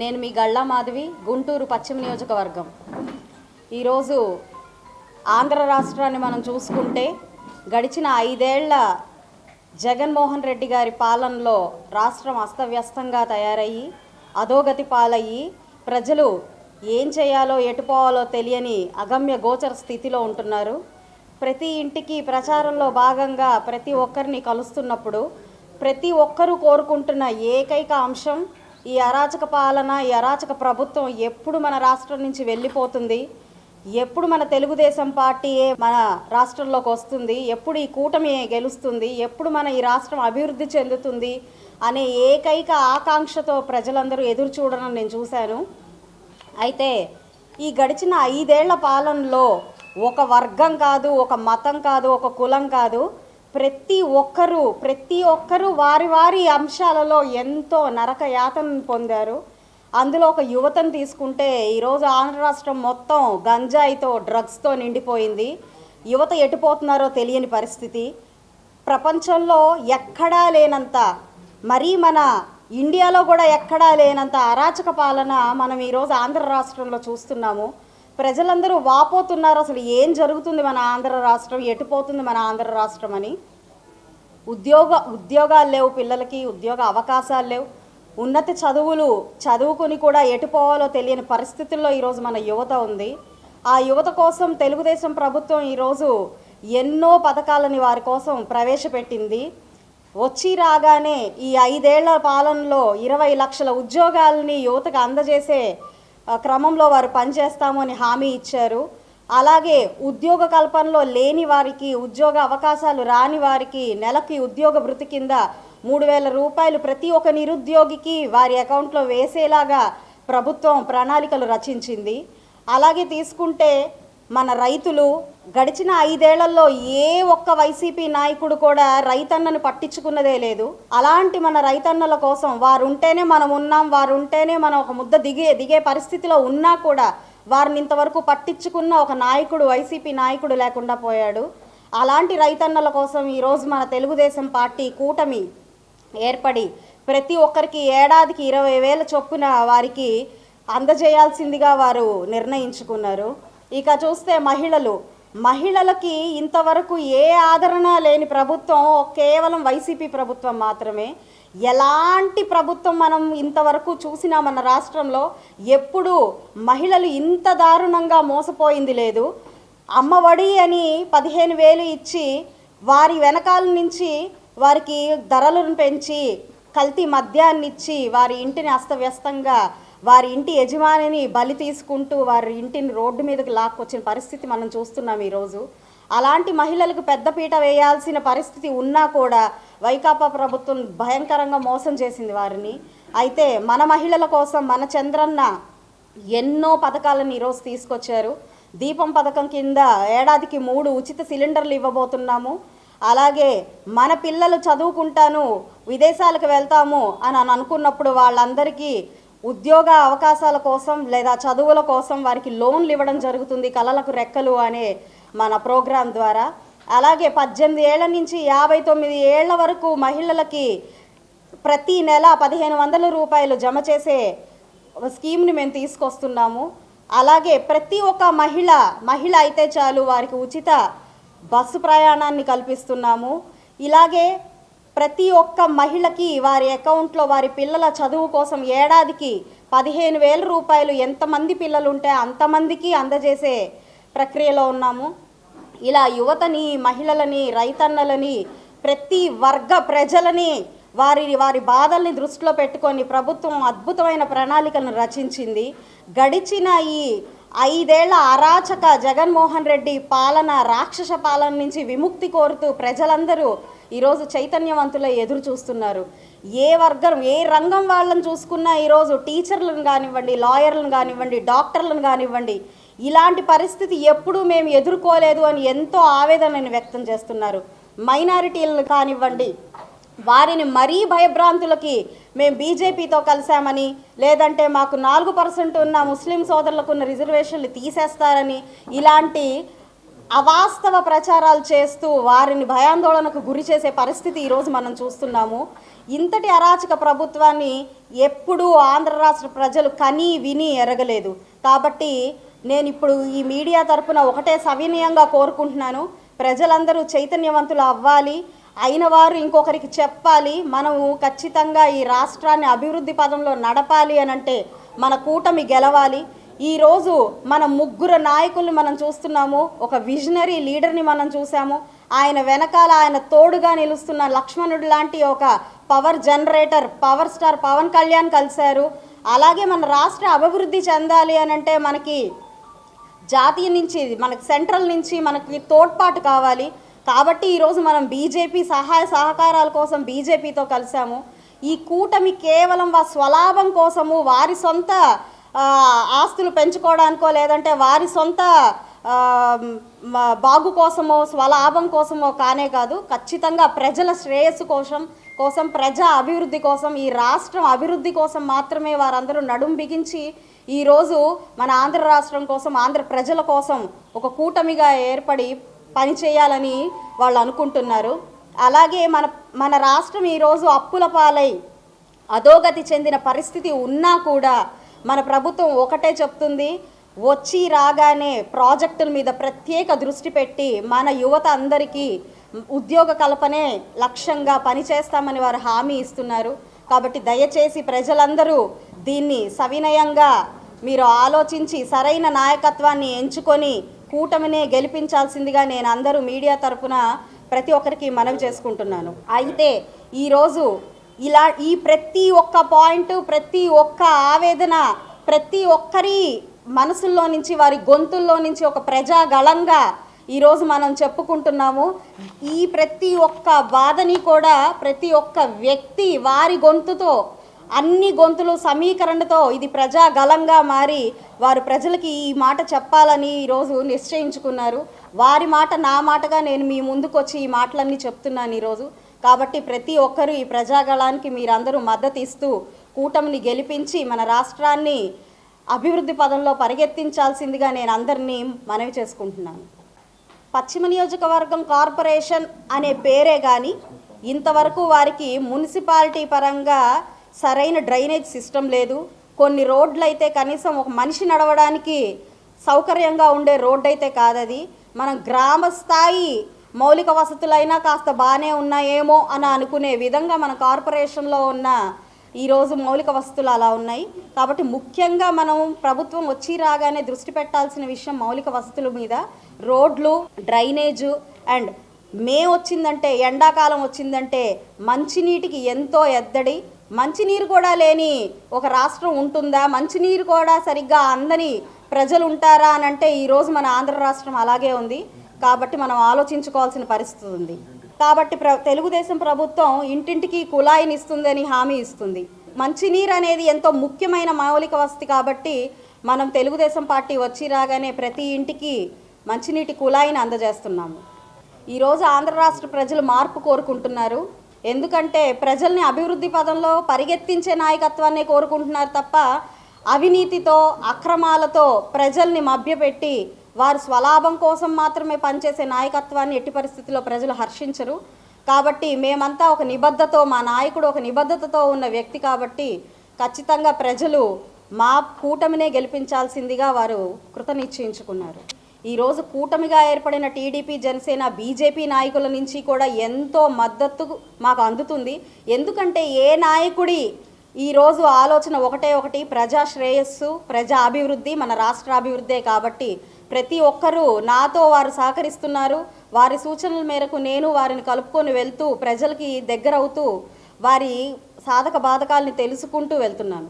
నేను మీ గళ్ళా మాధవి గుంటూరు పశ్చిమ నియోజకవర్గం. ఈరోజు ఆంధ్ర రాష్ట్రాన్ని మనం చూసుకుంటే గడిచిన ఐదేళ్ళ జగన్మోహన్ రెడ్డి గారి పాలనలో రాష్ట్రం అస్తవ్యస్తంగా తయారయ్యి అధోగతి పాలయ్యి ప్రజలు ఏం చేయాలో ఎటుపోవాలో తెలియని అగమ్య గోచర స్థితిలో ఉంటున్నారు. ప్రతి ఇంటికి ప్రచారంలో భాగంగా ప్రతి ఒక్కరిని కలుస్తున్నప్పుడు ప్రతి ఒక్కరూ కోరుకుంటున్న ఏకైక అంశం ఈ అరాచక పాలన ఈ అరాచక ప్రభుత్వం ఎప్పుడు మన రాష్ట్రం నుంచి వెళ్ళిపోతుంది? ఎప్పుడు మన తెలుగుదేశం పార్టీయే మన రాష్ట్రంలోకి వస్తుంది? ఎప్పుడు ఈ కూటమి గెలుస్తుంది? ఎప్పుడు మన ఈ రాష్ట్రం అభివృద్ధి చెందుతుంది? అనే ఏకైక ఆకాంక్షతో ప్రజలందరూ ఎదురు చూడడం నేను చూశాను. అయితే ఈ గడిచిన ఐదేళ్ళ పాలనలో ఒక వర్గం కాదు ఒక మతం కాదు ఒక కులం కాదు ప్రతి ఒక్కరూ ప్రతి ఒక్కరూ వారి వారి అంశాలలో ఎంతో నరక యాతనను పొందారు. అందులో ఒక యువతను తీసుకుంటే ఈరోజు ఆంధ్ర రాష్ట్రం మొత్తం గంజాయితో డ్రగ్స్తో నిండిపోయింది. యువత ఎటుపోతున్నారో తెలియని పరిస్థితి. ప్రపంచంలో ఎక్కడా లేనంత మరీ మన ఇండియాలో కూడా ఎక్కడా లేనంత అరాచక పాలన మనం ఈరోజు ఆంధ్ర రాష్ట్రంలో చూస్తున్నాము. ప్రజలందరూ వాపోతున్నారు. అసలు ఏం జరుగుతుంది మన ఆంధ్ర రాష్ట్రం? ఎటుపోతుంది మన ఆంధ్ర రాష్ట్రం అని? ఉద్యోగ ఉద్యోగాలు లేవు పిల్లలకి ఉద్యోగ అవకాశాలు లేవు. ఉన్నత చదువులు చదువుకుని కూడా ఎటుపోవాలో తెలియని పరిస్థితుల్లో ఈరోజు మన యువత ఉంది. ఆ యువత కోసం తెలుగుదేశం ప్రభుత్వం ఈరోజు ఎన్నో పథకాలని వారి కోసం ప్రవేశపెట్టింది. వచ్చి రాగానే ఈ ఐదేళ్ళ పాలనలో ఇరవై లక్షల ఉద్యోగాలని యువతకు అందజేసే క్రమంలో వారు పనిచేస్తాము అని హామీ ఇచ్చారు. అలాగే ఉద్యోగ కల్పనలో లేని వారికి ఉద్యోగ అవకాశాలు రాని వారికి నెలకి ఉద్యోగ వృత్తి కింద మూడు వేల రూపాయలు ప్రతి ఒక్క నిరుద్యోగికి వారి అకౌంట్లో వేసేలాగా ప్రభుత్వం ప్రణాళికలు రచించింది. అలాగే తీసుకుంటే మన రైతులు గడిచిన ఐదేళ్ళలో ఏ ఒక్క వైసీపీ నాయకుడు కూడా రైతన్నను పట్టించుకున్నదే లేదు. అలాంటి మన రైతన్నల కోసం వారు ఉంటేనే మనం ఉన్నాం వారు ఉంటేనే మనం ఒక ముద్ద దిగే దిగే పరిస్థితిలో ఉన్నా కూడా వారిని ఇంతవరకు పట్టించుకున్న ఒక నాయకుడు వైసీపీ నాయకుడు లేకుండా పోయాడు. అలాంటి రైతన్నల కోసం ఈరోజు మన తెలుగుదేశం పార్టీ కూటమి ఏర్పడి ప్రతి ఒక్కరికి ఏడాదికి ఇరవై వేల చొప్పున వారికి అందజేయాల్సిందిగా వారు నిర్ణయించుకున్నారు. ఇక చూస్తే మహిళలు మహిళలకి ఇంతవరకు ఏ ఆదరణ లేని ప్రభుత్వం కేవలం వైసీపీ ప్రభుత్వం మాత్రమే. ఎలాంటి ప్రభుత్వం మనం ఇంతవరకు చూసినా మన రాష్ట్రంలో ఎప్పుడు మహిళలు ఇంత దారుణంగా మోసపోయింది లేదు. అమ్మఒడి అని పదిహేను వేలు ఇచ్చి వారి వెనకాల నుంచి వారికి ధరలను పెంచి కల్తీ మద్యాన్ని ఇచ్చి వారి ఇంటిని అస్తవ్యస్తంగా వారి ఇంటి యజమానిని బలి తీసుకుంటూ వారి ఇంటిని రోడ్డు మీదకి లాక్కొచ్చిన పరిస్థితి మనం చూస్తున్నాం ఈరోజు. అలాంటి మహిళలకు పెద్దపీట వేయాల్సిన పరిస్థితి ఉన్నా కూడా వైకాపా ప్రభుత్వం భయంకరంగా మోసం చేసింది వారిని. అయితే మన మహిళల కోసం మన చంద్రన్న ఎన్నో పథకాలను ఈరోజు తీసుకొచ్చారు. దీపం పథకం కింద ఏడాదికి మూడు ఉచిత సిలిండర్లు ఇవ్వబోతున్నాము. అలాగే మన పిల్లలు చదువుకుంటాను విదేశాలకు వెళ్తాము అని అని అనుకున్నప్పుడు వాళ్ళందరికీ ఉద్యోగ అవకాశాల కోసం లేదా చదువుల కోసం వారికి లోన్లు ఇవ్వడం జరుగుతుంది కళలకు రెక్కలు అనే మన ప్రోగ్రాం ద్వారా. అలాగే పద్దెనిమిది ఏళ్ళ నుంచి యాభై తొమ్మిది ఏళ్ళ వరకు మహిళలకి ప్రతి నెల పదిహేను వందల రూపాయలు జమ చేసే స్కీమ్ని మేము తీసుకొస్తున్నాము. అలాగే ప్రతి ఒక్క మహిళ మహిళ అయితే చాలు వారికి ఉచిత బస్సు ప్రయాణాన్ని కల్పిస్తున్నాము. ఇలాగే ప్రతి ఒక్క మహిళకి వారి అకౌంట్లో వారి పిల్లల చదువు కోసం ఏడాదికి పదిహేను వేల రూపాయలు ఎంతమంది పిల్లలు ఉంటే అంతమందికి అందజేసే ప్రక్రియలో ఉన్నాము. ఇలా యువతని మహిళలని రైతన్నలని ప్రతి వర్గ ప్రజలని వారి వారి బాధల్ని దృష్టిలో పెట్టుకొని ప్రభుత్వం అద్భుతమైన ప్రణాళికను రచించింది. గడిచిన ఈ ఐదేళ్ళ అరాచక జగన్మోహన్ రెడ్డి పాలన రాక్షస పాలన నుంచి విముక్తి కోరుతూ ప్రజలందరూ ఈరోజు చైతన్యవంతులై ఎదురు చూస్తున్నారు. ఏ వర్గం ఏ రంగం వాళ్ళని చూసుకున్నా ఈరోజు టీచర్లను కానివ్వండి లాయర్లను కానివ్వండి డాక్టర్లను కానివ్వండి ఇలాంటి పరిస్థితి ఎప్పుడూ మేము ఎదుర్కోలేదు అని ఎంతో ఆవేదనని వ్యక్తం చేస్తున్నారు. మైనారిటీలను కానివ్వండి వారిని మరీ భయభ్రాంతులకి మేము బీజేపీతో కలిసామని లేదంటే మాకు నాలుగు పర్సెంట్ ఉన్న ముస్లిం సోదరులకు ఉన్న రిజర్వేషన్లు తీసేస్తారని ఇలాంటి అవాస్తవ ప్రచారాలు చేస్తూ వారిని భయాందోళనకు గురి చేసే పరిస్థితి ఈరోజు మనం చూస్తున్నాము. ఇంతటి అరాచక ప్రభుత్వాన్ని ఎప్పుడూ ఆంధ్ర రాష్ట్ర ప్రజలు కని విని ఎరగలేదు. కాబట్టి నేను ఇప్పుడు ఈ మీడియా తరపున ఒకటే సవినయంగా కోరుకుంటున్నాను. ప్రజలందరూ చైతన్యవంతులు అవ్వాలి. అయిన వారు ఇంకొకరికి చెప్పాలి. మనము ఖచ్చితంగా ఈ రాష్ట్రాన్ని అభివృద్ధి పదంలో నడపాలి అని అంటే మన కూటమి గెలవాలి. ఈరోజు మన ముగ్గురు నాయకుల్ని మనం చూస్తున్నాము ఒక విజనరీ లీడర్ని మనం చూసాము ఆయన వెనకాల ఆయన తోడుగా నిలుస్తున్న లక్ష్మణుడు లాంటి ఒక power generator power star Pawan Kalyan కలిశారు. అలాగే మన రాష్ట్ర అభివృద్ధి చెందాలి అని అంటే మనకి జాతీయ నుంచి మనకి సెంట్రల్ నుంచి మనకి తోడ్పాటు కావాలి. కాబట్టి ఈరోజు మనం బీజేపీ సహాయ సహకారాల కోసం బీజేపీతో కలిసాము ఈ కూటమి కేవలం వా స్వలాభం కోసము వారి సొంత ఆస్తులు పెంచుకోవడానికో లేదంటే వారి సొంత బాగు కోసమో స్వలాభం కోసమో కానే కాదు ఖచ్చితంగా ప్రజల శ్రేయస్సు కోసం కోసం ప్రజా అభివృద్ధి కోసం ఈ రాష్ట్రం అభివృద్ధి కోసం మాత్రమే వారందరూ నడుం బిగించి ఈరోజు మన ఆంధ్ర రాష్ట్రం కోసం ఆంధ్ర ప్రజల కోసం ఒక కూటమిగా ఏర్పడి పనిచేయాలని వాళ్ళు అనుకుంటున్నారు. అలాగే మన మన రాష్ట్రం ఈరోజు అప్పుల పాలై అధోగతి చెందిన పరిస్థితి ఉన్నా కూడా మన ప్రభుత్వం ఒకటే చెప్తుంది వచ్చి రాగానే ప్రాజెక్టుల మీద ప్రత్యేక దృష్టి పెట్టి మన యువత అందరికీ ఉద్యోగ కల్పనే లక్ష్యంగా పనిచేస్తామని వారు హామీ ఇస్తున్నారు. కాబట్టి దయచేసి ప్రజలందరూ దీన్ని సవినయంగా మీరు ఆలోచించి సరైన నాయకత్వాన్ని ఎంచుకొని కూటమినే గెలిపించాల్సిందిగా నేను అందరూ మీడియా తరఫున ప్రతి ఒక్కరికి మనవి చేసుకుంటున్నాను. అయితే ఈరోజు ఇలా ఈ ప్రతి ఒక్క పాయింట్ ప్రతి ఒక్క ఆవేదన ప్రతి ఒక్కరి మనసుల్లో నుంచి వారి గొంతుల్లో నుంచి ఒక ప్రజాగళంగా ఈరోజు మనం చెప్పుకుంటున్నాము. ఈ ప్రతి ఒక్క బాధని కూడా ప్రతి ఒక్క వ్యక్తి వారి గొంతుతో అన్ని గొంతులు సమీకరణతో ఇది ప్రజాగలంగా మారి వారు ప్రజలకి ఈ మాట చెప్పాలని ఈరోజు నిశ్చయించుకున్నారు. వారి మాట నా మాటగా నేను మీ ముందుకు వచ్చి ఈ మాటలన్నీ చెప్తున్నాను ఈరోజు. కాబట్టి ప్రతి ఒక్కరూ ఈ ప్రజాగళానికి మీరందరూ మద్దతు ఇస్తూ కూటమిని గెలిపించి మన రాష్ట్రాన్ని అభివృద్ధి పదంలో పరిగెత్తించాల్సిందిగా నేను అందరినీ మనవి చేసుకుంటున్నాను. పశ్చిమ నియోజకవర్గం కార్పొరేషన్ అనే పేరే కానీ ఇంతవరకు వారికి మున్సిపాలిటీ పరంగా సరైన డ్రైనేజ్ సిస్టమ్ లేదు. కొన్ని రోడ్లు అయితే కనీసం ఒక మనిషి నడవడానికి సౌకర్యంగా ఉండే రోడ్డు అయితే కాదది. మనం గ్రామ స్థాయి మౌలిక వసతులైనా కాస్త బాగానే ఉన్నాయేమో అని అనుకునే విధంగా మన కార్పొరేషన్లో ఉన్న ఈరోజు మౌలిక వసతులు అలా ఉన్నాయి. కాబట్టి ముఖ్యంగా మనం ప్రభుత్వం వచ్చి రాగానే దృష్టి పెట్టాల్సిన విషయం మౌలిక వసతుల మీద. రోడ్లు డ్రైనేజు అండ్ మే వచ్చిందంటే ఎండాకాలం వచ్చిందంటే మంచినీటికి ఎంతో ఎద్దడి మంచినీరు కూడా లేని ఒక రాష్ట్రం ఉంటుందా? మంచినీరు కూడా సరిగ్గా అందని ప్రజలు ఉంటారా అని అంటే ఈరోజు మన ఆంధ్ర రాష్ట్రం అలాగే ఉంది. కాబట్టి మనం ఆలోచించుకోవాల్సిన పరిస్థితి ఉంది. కాబట్టి ప్ర తెలుగుదేశం ప్రభుత్వం ఇంటింటికి కుళాయిని ఇస్తుందని హామీ ఇస్తుంది. మంచినీరు అనేది ఎంతో ముఖ్యమైన మౌలిక వసతి కాబట్టి మనం తెలుగుదేశం పార్టీ వచ్చి రాగానే ప్రతి ఇంటికి మంచినీటి కుళాయిని అందజేస్తున్నాము. ఈరోజు ఆంధ్ర రాష్ట్ర ప్రజలు మార్పు కోరుకుంటున్నారు. ఎందుకంటే ప్రజల్ని అభివృద్ధి పదంలో పరిగెత్తించే నాయకత్వాన్ని కోరుకుంటున్నారు తప్ప అవినీతితో అక్రమాలతో ప్రజల్ని మభ్యపెట్టి వారు స్వలాభం కోసం మాత్రమే పనిచేసే నాయకత్వాన్ని ఎట్టి పరిస్థితుల్లో ప్రజలు హర్షించరు. కాబట్టి మేమంతా ఒక నిబద్ధతో మా నాయకుడు ఒక నిబద్ధతతో ఉన్న వ్యక్తి కాబట్టి ఖచ్చితంగా ప్రజలు మా కూటమినే గెలిపించాల్సిందిగా వారు కృతనిశ్చయించుకున్నారు. ఈరోజు కూటమిగా ఏర్పడిన టీడీపీ జనసేన బీజేపీ నాయకుల నుంచి కూడా ఎంతో మద్దతు మాకు అందుతుంది. ఎందుకంటే ఏ నాయకుడి ఈరోజు ఆలోచన ఒకటే ఒకటి ప్రజా శ్రేయస్సు ప్రజా అభివృద్ధి మన రాష్ట్ర అభివృద్ధే కాబట్టి ప్రతి ఒక్కరూ నాతో వారు సహకరిస్తున్నారు. వారి సూచనల మేరకు నేను వారిని కలుపుకొని వెళ్తూ ప్రజలకి దగ్గరవుతూ వారి సాధక బాధకాల్ని తెలుసుకుంటూ వెళ్తున్నాను.